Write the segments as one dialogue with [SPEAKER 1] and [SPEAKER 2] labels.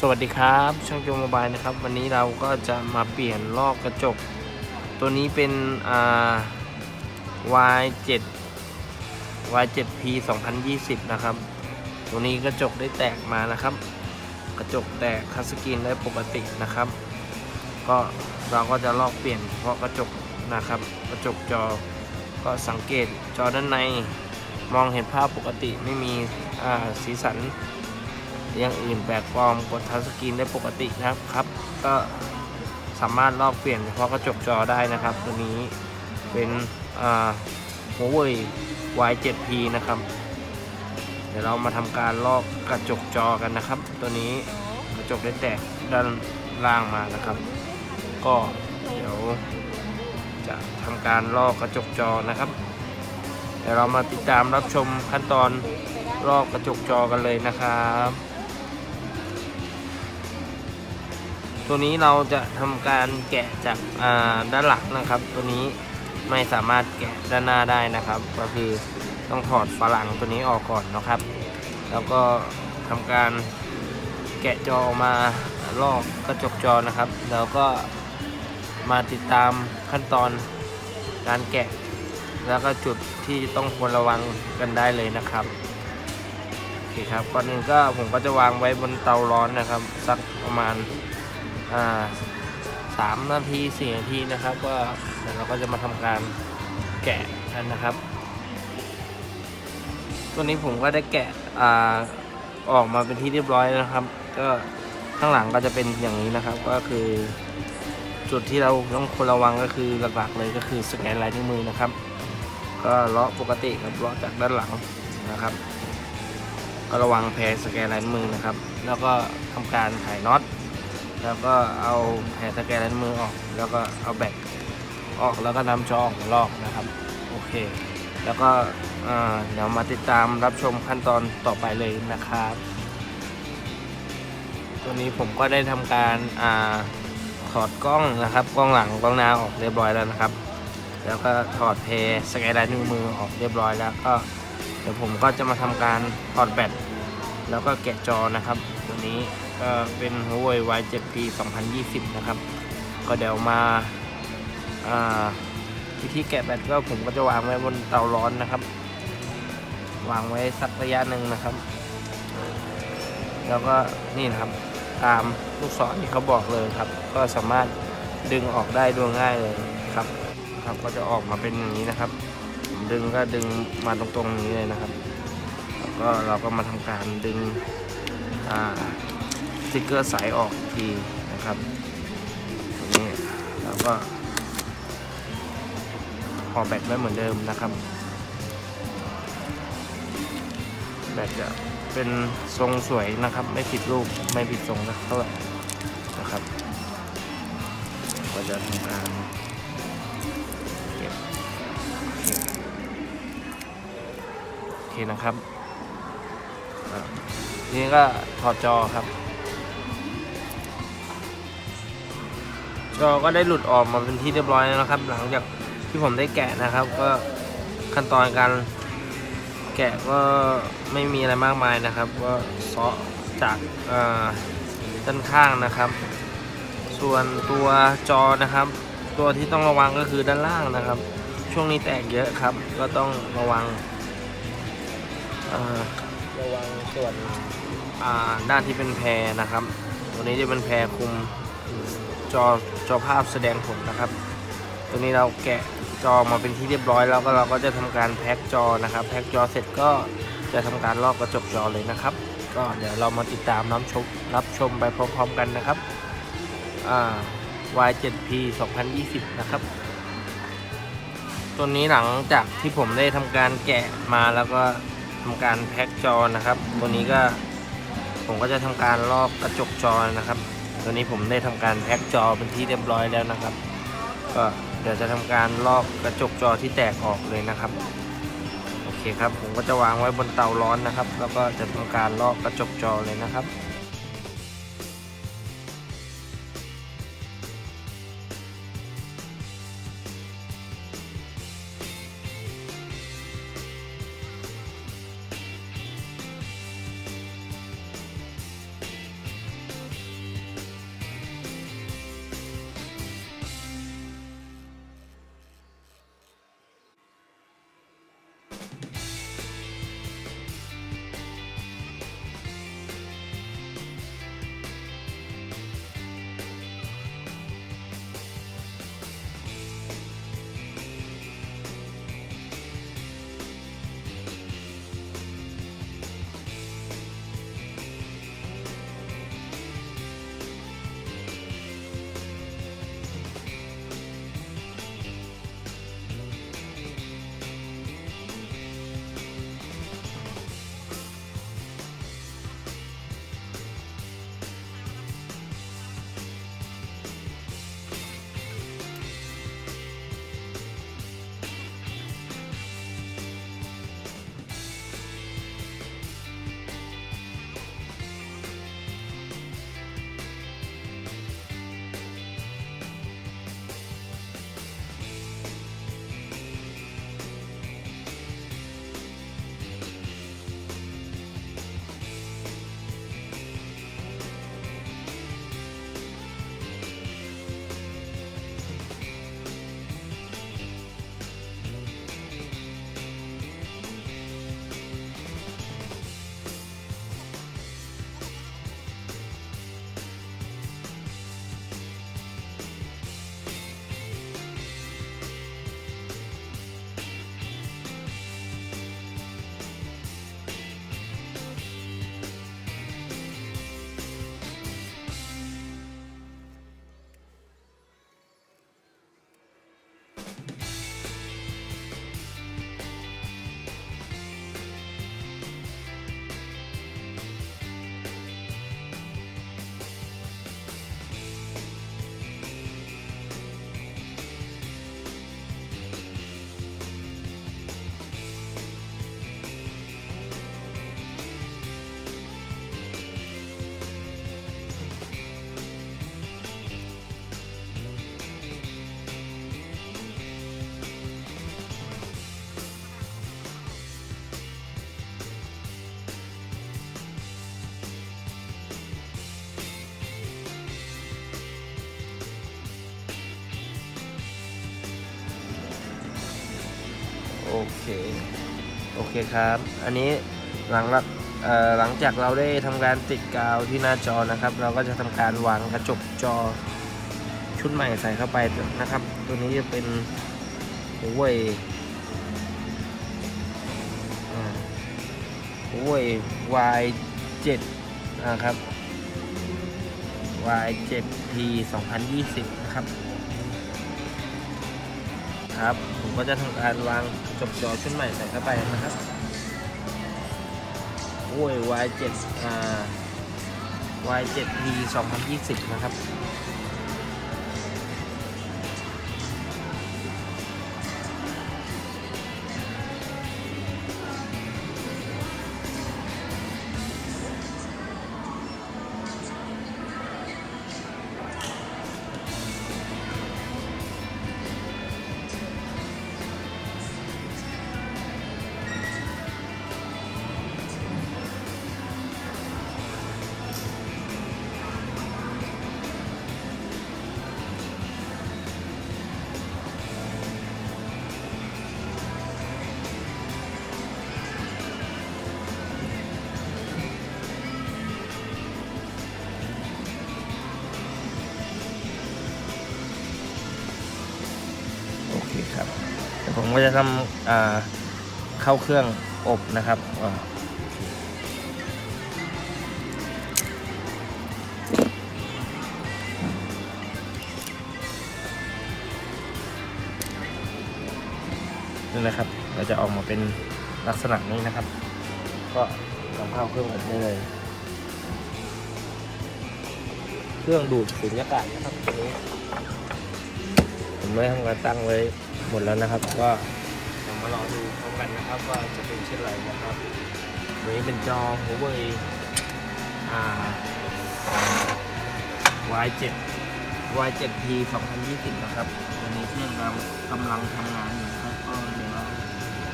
[SPEAKER 1] สวัสดีครับช่างโจมบายนะครับ วันนี้เราก็จะมาเปลี่ยนลอกกระจก ตัวนี้เป็นอ่า Y7 Y7P 2020 นะครับ ตัวนี้กระจกได้แตกมานะครับ กระจกแตกคัสกรีนได้ปกตินะครับ ก็เราก็จะลอกเปลี่ยนเฉพาะกระจกนะครับ กระจกจอก็สังเกตจอด้านในมองเห็นภาพปกติไม่มีสีสัน อย่างอื่นแปลกปลอมกดทัชสกรีนได้ปกตินะครับ ก็สามารถลอกเปลี่ยนเฉพาะกระจกจอได้นะครับ ตัวนี้เป็นหัวเว่ย Y7P นะครับ เดี๋ยวเรามาทำการลอกกระจกจอกันนะครับ ตัวนี้กระจกได้แตกด้านล่างมานะครับ ก็เดี๋ยวจะทำการลอกกระจกจอนะครับ เดี๋ยวเรามาติดตามรับชมขั้นตอนลอกกระจกจอกันเลยนะครับ ตัวนี้เราจะทำการแกะจากอ่าด้านหลังนะครับ ตัวนี้ไม่สามารถแกะด้านหน้าได้นะครับ ก็คือต้องถอดฝาหลังตัวนี้ออกก่อนนะครับ แล้วก็ทำการแกะจอออกมาลอกกระจกจอนะครับ แล้วก็มาติดตามขั้นตอนการแกะ แล้วก็จุดที่ต้องควรระวังกันได้เลยนะครับโอเคครับก่อนอื่นก็ผมก็จะวางไว้บนเตาร้อนนะครับ สักประมาณ สามนาทีสี่นาทีนะครับก็เดี๋ยวเราก็จะมาทำการแกะกันนะครับ ตัวนี้ผมก็ได้แกะอ่าออกมาเป็นที่เรียบร้อยนะครับ ก็ข้างหลังก็จะเป็นอย่างนี้นะครับ ก็คือจุดที่เราต้องควรระวังก็คือหลักๆเลยก็คือสแกนลายนิ้วมือนะครับ ก็เลาะปกติครับเลาะจากด้านหลังนะครับ ก็ระวังแพรสแกนลายนิ้วมือนะครับ แล้วก็ทำการไขน็อต แล้วก็เอาแผ่นสแกนลายมือออก แล้วก็เอาแบตออกแล้วก็นำจอออกลอกนะครับโอเค แล้วก็เดี๋ยวมาติดตามรับชมขั้นตอนต่อไปเลยนะครับตัวนี้ผมก็ได้ทำการอ่าถอดกล้องนะครับกล้องหลังกล้องหน้าออกเรียบร้อยแล้วนะครับ แล้วก็ถอดเพย์สกนลายนิ้วมือออกเรียบร้อยแล้วก็เดี๋ยวผมก็จะมาทำการถอดแบตแล้วก็แกะจอนะครับ ตัวนี้ ก็เป็น Huawei Y7P 2020 นะครับ ก็เดี๋ยวมาอ่าวิธีแกะแบตก็ผมก็จะวางไว้บนเตาร้อนนะครับ วางไว้สักระยะหนึ่งนะครับ แล้วก็นี่นะครับตามลูกศรที่เขาบอกเลยครับ ก็สามารถดึงออกได้ด้วยง่ายเลยครับครับก็จะออกมาเป็นอย่างนี้นะครับผมดึงก็ดึงมาตรงๆนี้เลยนะครับ แล้วก็เราก็มาทำการดึงอ่า ติ๊กเกอร์ใสออกอีกทีนะครับอย่างนี้แล้วก็ห่อแบตไว้เหมือนเดิมนะครับ แบตจะเป็นทรงสวยนะครับ ไม่ผิดรูปไม่ผิดทรงนะเท่าไหร่นะครับ ก็จะทำการเก็บโอเคนะครับทีนี้ก็ถอดจอครับ จอก็ได้หลุดออกมาเป็นที่เรียบร้อยแล้วนะครับ หลังจากที่ผมได้แกะนะครับ ก็ขั้นตอนการแกะก็ไม่มีอะไรมากมายนะครับ ก็เซาะจากอ่าด้านข้างนะครับ ส่วนตัวจอนะครับ ตัวที่ต้องระวังก็คือด้านล่างนะครับ ช่วงนี้แตกเยอะครับ ก็ต้องระวังระวังส่วนด้านที่เป็นแพรนะครับ ตัวนี้จะเป็นแพรคุม จอจอภาพแสดงผลนะครับ ตัวนี้เราแกะจอมาเป็นที่เรียบร้อยแล้วก็เราก็จะทำการแพ็กจอนะครับแพ็กจอเสร็จก็จะทำการลอกกระจกจอเลยนะครับ ก็เดี๋ยวเรามาติดตามน้ำชมรับชมไปพร้อมๆกันนะครับอ่า Y7P 2020 นะครับ ตัวนี้หลังจากที่ผมได้ทำการแกะมาแล้วก็ทำการแพ็กจอนะครับ ตัวนี้ก็ผมก็จะทำการลอกกระจกจอนะครับ ตัวนี้ผมได้ทำการแพ็กจอเป็นที่เรียบร้อยแล้วนะครับ ก็เดี๋ยวจะทำการลอกกระจกจอที่แตกออกเลยนะครับ โอเคครับ ผมก็จะวางไว้บนเตาร้อนนะครับ แล้วก็จะทำการลอกกระจกจอเลยนะครับ เค โอเคครับ อันนี้หลังลหลังจากเราได้ทำการติดกาวที่หน้าจอนะครับ เราก็จะทำการวางกระจกจอชุดใหม่ใส่เข้าไปนะครับ ตัวนี้จะเป็นหัวเว่ยหัวเว่ย Y7 นะครับ Y7P 2020 นะครับ ครับ ผมก็จะทำการวางจบจอชุดใหม่ใส่เข้าไปนะครับ โอ้ย Y7 อ่า Y7P 2020 นะครับ ก็จะทำเข้าเครื่องอบนะครับนี่นะครับเราจะออกมาเป็นลักษณะนี้นะครับ ก็นำเข้าเครื่องอบได้เลย เครื่องดูดสุญญากาศนะครับตัวนี้ผมได้ทำการตั้งไว้ หมดแล้วนะครับ ก็เดี๋ยวมารอดูพร้อมกันนะครับว่าจะเป็นเช่นไรนะครับตัวนี้เป็นจอ Huawei อ่า Y7 Y7P 2020 นะครับตัวนี้เครื่องเรากำลังทำงานอยู่นะครับก็เดี๋ยว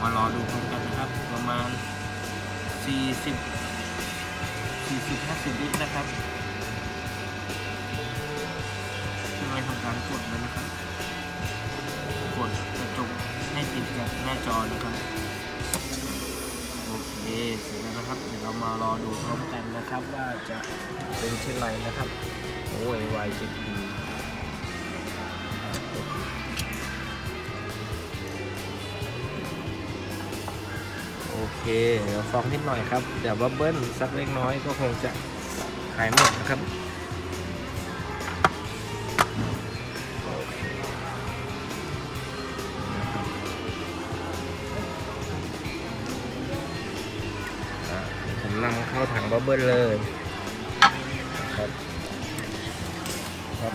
[SPEAKER 1] มารอดูพร้อมกันนะครับ ประมาณ 40 40 50ลิตรนะครับเครื่องไม่ทำการกดเลยนะครับ ดกระจกให้ติดกับหน้าจอนะครับโอเคเสร็จแล้วนะครับเดี๋ยวเรามารอดูพร้อมกันนะครับ ว่าจะเป็นเช่นไรนะครับโอ้ยไวจริงโอเคเดี๋ยวฟองนิดหน่อยครับเดี๋ยวบับเบิ้ลสักเล็กน้อยก็คงจะหายหมดนะครับ ผมนำเข้าถังบับเบิ้ลเลยครับครับ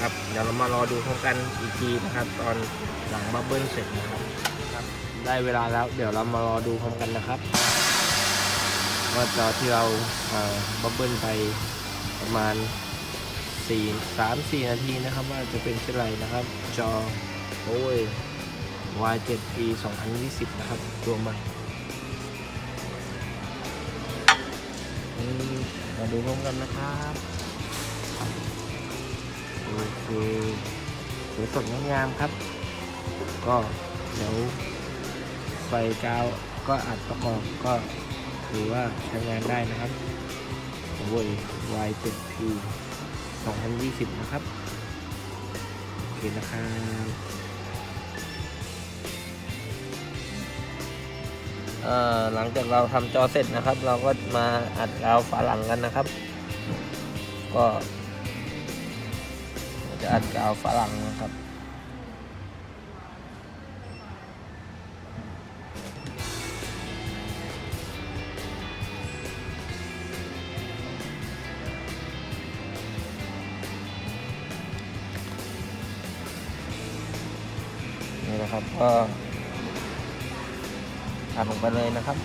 [SPEAKER 1] ครับเดี๋ยวเรามารอดูพร้อมกันอีกทีนะครับ ตอนหลังบับเบิ้ลเสร็จนะครับครับ ได้เวลาแล้วเดี๋ยวเรามารอดูพร้อมกันนะครับ ว่าจอที่เราบับเบิ้ลไปประมาณสี่สามสี่นาทีนะครับว่าจะเป็นเช่นไรนะครับ จอโอ้ย Y7 ปี 2020 นะครับ ตัวใหม่ อืมมาดูพร้อมกันนะครับโอเคสวยสดงดงามครับ ก็เดี๋ยวไฟกาวก็อัดประกอบก็ถือว่าใช้งานได้นะครับโว้ย Y7P 2020 นะครับ โอเคนะครับ หลังจากเราทำจอเสร็จนะครับ เราก็มาอัดกาวฝาหลังกันนะครับ ก็จะอัดกาวฝาหลังนะครับนี่นะครับก็ ลงไปเลยนะครับ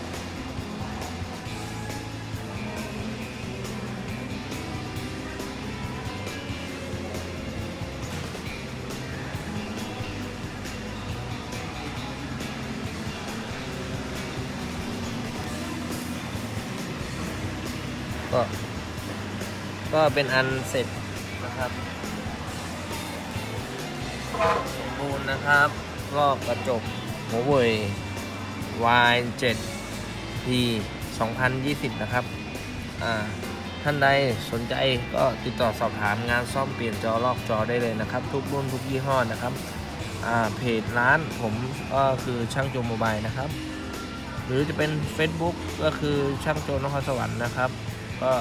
[SPEAKER 1] ก็ก็เป็นอันเสร็จนะครับสมบูรณ์นะครับ รอบกระจกหัวเว่ย Y7P 2020 นะครับอ่าท่านใดสนใจก็ติดต่อสอบถามงานซ่อมเปลี่ยนจอลอกจอได้เลยนะครับ ทุกรุ่นทุกยี่ห้อนะครับอ่าเพจร้านผมก็คือช่างโจโมบายนะครับ หรือจะเป็น Facebook ก็คือช่างโจนครสวรรค์นะครับ ก็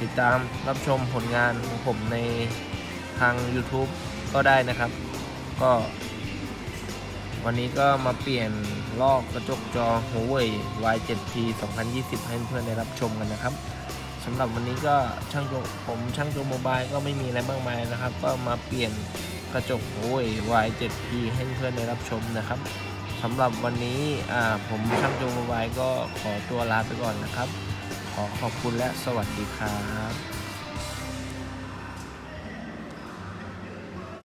[SPEAKER 1] ติดตามรับชมผลงานของผมในทาง YouTube ก็ได้นะครับ ก็ วันนี้ก็มาเปลี่ยน ลอกกระจกจอ Huawei Y7P 2020 ให้เพื่อนได้รับชมกันนะครับสำหรับวันนี้ก็ช่างโจผมช่างโจโมบายก็ไม่มีอะไรมากมายนะครับ ก็มาเปลี่ยนกระจก Huawei Y7P ให้เพื่อนได้รับชมนะครับสำหรับวันนี้อ่าผมช่างโจโมบายก็ขอตัวลาไปก่อนนะครับ ขอขอบคุณและสวัสดีครับ